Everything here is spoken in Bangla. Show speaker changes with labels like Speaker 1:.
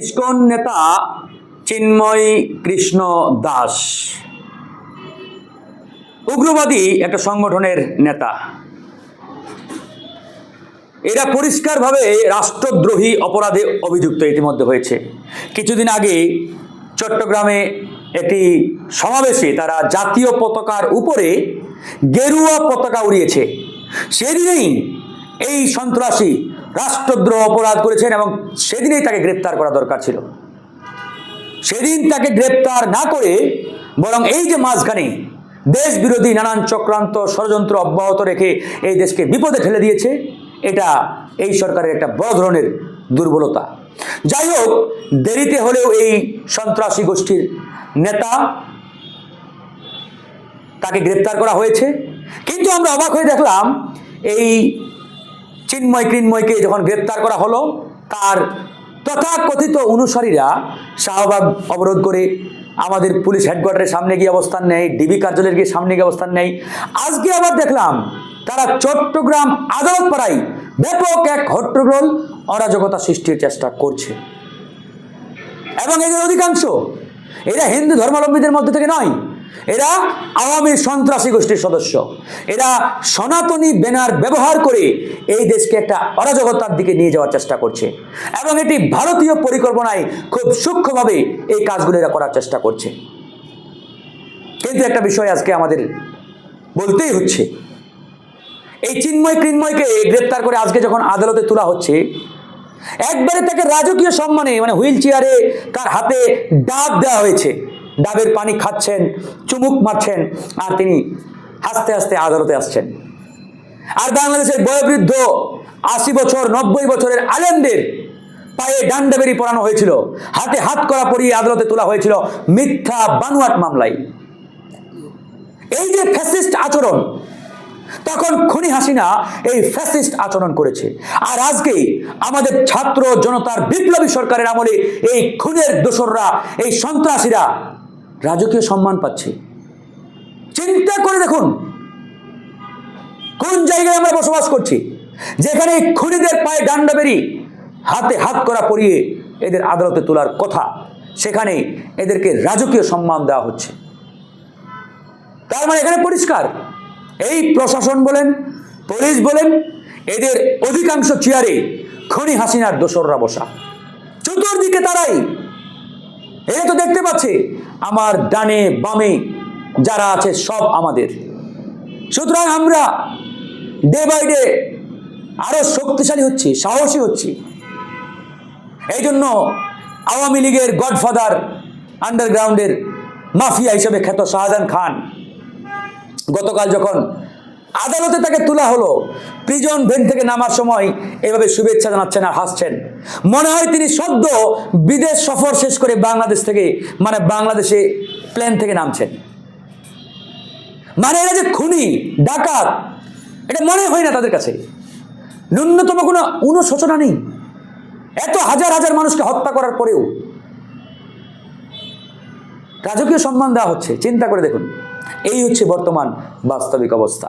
Speaker 1: ইস্কন নেতা চিন্ময় কৃষ্ণ দাস। উগ্রবাদী একটা সংগঠনের নেতা। এরা পরিষ্কারভাবে রাষ্ট্রদ্রোহী অপরাধে অভিযুক্ত ইতিমধ্যে হয়েছে। কিছুদিন আগে চট্টগ্রামে একটি সমাবেশে তারা জাতীয় পতাকার উপরে গেরুয়া পতাকা উড়িয়েছে। সেদিনেই এই সন্ত্রাসী রাষ্ট্রদ্রোহ অপরাধ করেছেন এবং সেদিনেই তাকে গ্রেপ্তার করা দরকার ছিল। সেদিন তাকে গ্রেপ্তার না করে বরং এই যে মাঝখানে দেশ বিরোধী নানান চক্রান্ত ষড়যন্ত্র অব্যাহত রেখে এই দেশকে বিপদে ঠেলে দিয়েছে, এটা এই সরকারের একটা বড় ধরনের দুর্বলতা। যাই হোক, দেরিতে হলেও এই সন্ত্রাসী গোষ্ঠীর নেতা তাকে গ্রেপ্তার করা হয়েছে। কিন্তু আমরা অবাক হয়ে দেখলাম, এই চিন্ময় কৃন্ময়কে যখন গ্রেপ্তার করা হলো, তার তথাকথিত অনুসারীরা শাহবাগ অবরোধ করে আমাদের পুলিশ হেডকোয়ার্টারের সামনে গিয়ে অবস্থান নেয় ডিবি কার্যালয়ের গিয়ে সামনে গিয়ে অবস্থান নেয়। আজকে আবার দেখলাম, তারা চট্টগ্রাম আদালত পাড়ায় ব্যাপক এক হট্টগোল, অরাজকতা সৃষ্টির চেষ্টা করছে। এবং এদের অধিকাংশ, এরা হিন্দু ধর্মাবলম্বীদের মধ্যে থেকে নয়। এরা আওয়ামী সন্ত্রাসী গোষ্ঠীর সদস্য। এরা সনাতনী ব্যানার ব্যবহার করে এই দেশকে একটা অরাজকতার দিকে নিয়ে যাওয়ার চেষ্টা করছে। এবং এটি ভারতীয় পরিকল্পনায় খুব সূক্ষ্মভাবে এই কাজগুলো এরা করার চেষ্টা করছে। কিন্তু একটা বিষয় আজকে আমাদের বলতেই হচ্ছে। এই চিন্ময় কৃন্ময়কে গ্রেপ্তার করে আজকে যখন আদালতে তোলা হচ্ছে, একবারে তাকে রাজকীয় সম্মানে মানে হুইল চেয়ারে তার হাতে ডাব দেওয়া হয়েছে। ডাবের পানি খাচ্ছেন, চুমুক মারছেন, আর তিনি হাসতে হাসতে আদালতে আসছেন। আর বাংলাদেশের বয়োবৃদ্ধ আশি বছর, নব্বই বছরের আলেমদের পায়ে ডান্ডাবেরি পরানো হয়েছিল। হাতে হাত করা পরিয়ে আদালতে তোলা হয়েছিল মিথ্যা বানুয়াট মামলায়। এই যে ফ্যাসিস্ট আচরণ, তখন খনি হাসিনা এই ফ্যাসিস্ট আচরণ করেছে। আর আজকে আমাদের ছাত্র জনতার বিপ্লবী সরকারের আমলে এই খুনের দোসররা, এই সন্ত্রাসীরা রাজকীয় সম্মান পাচ্ছে। চিন্তা করে দেখুন, কোন জায়গায় আমরা বসবাস করছি? যেখানে খুনিদের পায়ে ডান্ডা বেরি হাতে হাত করা পরিয়ে এদের আদালতে তোলার কথা, সেখানে এদেরকে রাজকীয় সম্মান দেওয়া হচ্ছে। তার মানে এখানে পরিষ্কার। এই প্রশাসন বলেন, পুলিশ বলেন, এদের অধিকাংশ চেয়ারে খনি হাসিনার দোসররা বসা। চতুর্দিকে তারাই এরা তো দেখতে পাচ্ছে, আমার ডানে বামে যারা আছে সব আমাদের। সুতরাং আমরা ডে বাই ডে আরও শক্তিশালী হচ্ছি, সাহসী হচ্ছি। এই জন্য আওয়ামী লীগের গডফাদার আন্ডারগ্রাউন্ডের মাফিয়া হিসেবে খ্যাত শাহজাহান খান গতকাল যখন আদালতে তাকে তোলা হলো। প্রিজন ভেন থেকে নামার সময় এভাবে শুভেচ্ছা জানাচ্ছেন আর হাসছেন। মনে হয় তিনি সদ্য বিদেশ সফর শেষ করে বাংলাদেশ থেকে মানে বাংলাদেশে প্লেন থেকে নামছেন। মানে এরা যে খুনি, ডাকাত, এটা মনে হয় না তাদের কাছে। ন্যূনতম কোনো অনুশোচনা নেই। এত হাজার হাজার মানুষকে হত্যা করার পরেও রাজকীয় সম্মান দেওয়া হচ্ছে। চিন্তা করে দেখুন। এই হচ্ছে বর্তমান বাস্তবিক অবস্থা।